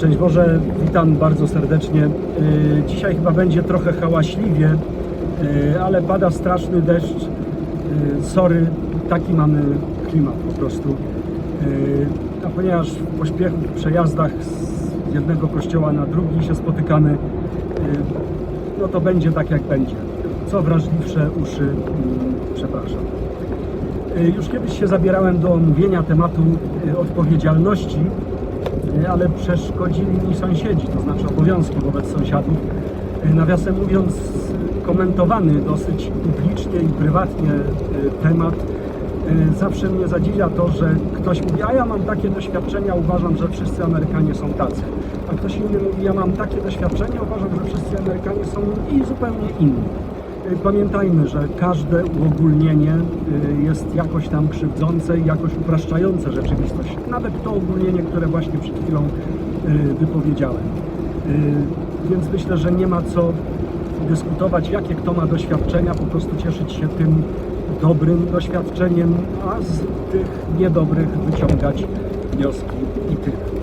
Szczęść Boże, witam bardzo serdecznie. Yy, Dzisiaj chyba będzie trochę hałaśliwie, yy, ale pada straszny deszcz. Yy, Sorry, taki mamy klimat po prostu. A ponieważ w pośpiechu, w przejazdach z jednego kościoła na drugi się spotykamy, no to będzie tak jak będzie. Co wrażliwsze uszy, mm, przepraszam. Y, Już kiedyś się zabierałem do omówienia tematu y, odpowiedzialności, y, ale przeszkodzili mi sąsiedzi, to znaczy obowiązki wobec sąsiadów. Y, Nawiasem mówiąc, komentowany dosyć publicznie i prywatnie y, temat. Zawsze mnie zadziwia to, że ktoś mówi, a ja mam takie doświadczenia, uważam, że wszyscy Amerykanie są tacy. A ktoś inny mówi, ja mam takie doświadczenia, uważam, że wszyscy Amerykanie są i zupełnie inni. Y, Pamiętajmy, że każde uogólnienie y, jest jakoś tam krzywdzące i jakoś upraszczające rzeczywistość. Nawet to ogólnienie, które właśnie przed chwilą y, wypowiedziałem. Więc myślę, że nie ma co dyskutować, jakie kto ma doświadczenia, po prostu cieszyć się tym dobrym doświadczeniem, a z tych niedobrych wyciągać wnioski i tyle.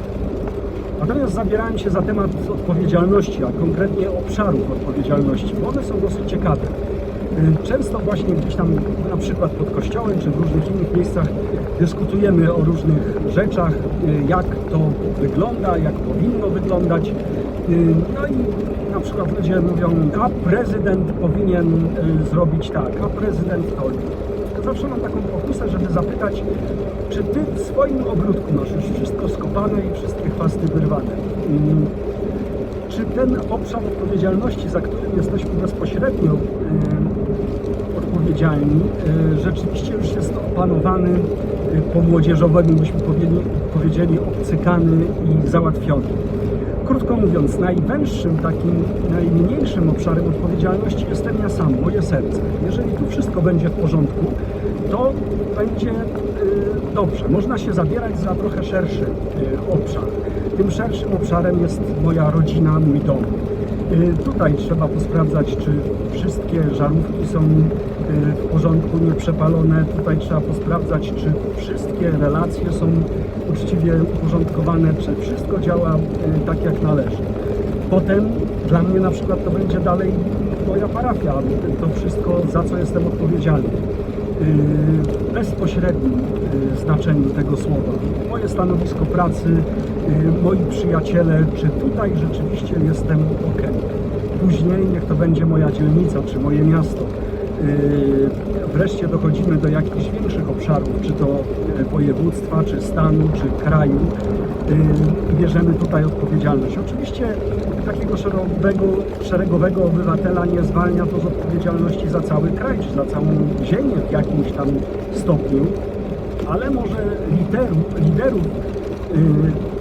Natomiast zabierałem się za temat odpowiedzialności, a konkretnie obszarów odpowiedzialności, bo one są dosyć ciekawe. Y, Często właśnie gdzieś tam, na przykład pod kościołem, czy w różnych innych miejscach dyskutujemy o różnych rzeczach, y, jak to wygląda, jak powinno wyglądać. Y, No i na przykład ludzie mówią, a prezydent powinien zrobić tak, a prezydent to. Zawsze mam taką pokusę, żeby zapytać, czy ty w swoim ogródku masz już wszystko skopane i wszystkie chwasty wyrwane? Mm, Czy ten obszar odpowiedzialności, za którym jesteśmy bezpośrednio y, odpowiedzialni, y, rzeczywiście już jest opanowany y, po młodzieżowemu, byśmy powiedzieli, powiedzieli obcykany i załatwiony? Krótko mówiąc, najwęższym, takim najmniejszym obszarem odpowiedzialności jestem ja sam, moje serce. Jeżeli tu wszystko będzie w porządku, to będzie y, dobrze. Można się zabierać za trochę szerszy y, obszar. Tym szerszym obszarem jest moja rodzina, mój dom. Y, Tutaj trzeba posprawdzać, czy wszystkie żarówki są w porządku, nieprzepalone. Tutaj trzeba posprawdzać, czy wszystkie relacje są uczciwie uporządkowane, czy wszystko działa tak, jak należy. Potem dla mnie na przykład to będzie dalej moja parafia, to wszystko, za co jestem odpowiedzialny. W bezpośrednim y, znaczeniu tego słowa. Moje stanowisko pracy, y, moi przyjaciele, czy tutaj rzeczywiście jestem ok. Później niech to będzie moja dzielnica, czy moje miasto. Y, Wreszcie dochodzimy do jakichś większych obszarów, czy to y, województwa, czy stanu, czy kraju. Y, Bierzemy tutaj odpowiedzialność. Oczywiście takiego szeregowego, szeregowego obywatela nie zwalnia to z odpowiedzialności za cały kraj, czy za całą ziemię w jakimś tam stopniu, ale może liderów, liderów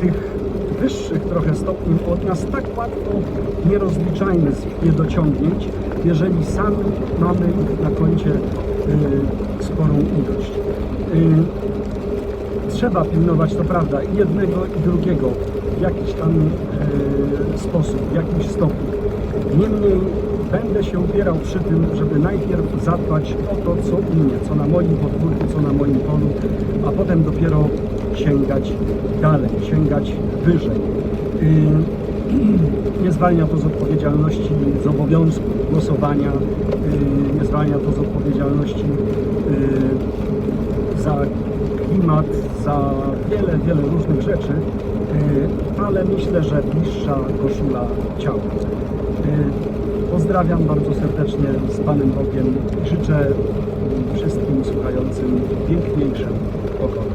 tych wyższych trochę stopni od nas tak łatwo nie rozliczajmy z niedociągnięć, jeżeli sami mamy na koncie y, sporą ilość. Y, trzeba pilnować, to prawda, jednego, i drugiego w jakiś tam e, sposób, w jakimś stopniu. Niemniej będę się upierał przy tym, żeby najpierw zadbać o to, co u mnie, co na moim podwórku, co na moim polu, a potem dopiero sięgać dalej, sięgać wyżej. Nie zwalnia to z odpowiedzialności, z obowiązku głosowania, nie zwalnia to z odpowiedzialności za klimat, za wiele, wiele różnych rzeczy, ale myślę, że bliższa koszula ciała. Pozdrawiam bardzo serdecznie z Panem Bogiem życzę wszystkim słuchającym piękniejszej pogody.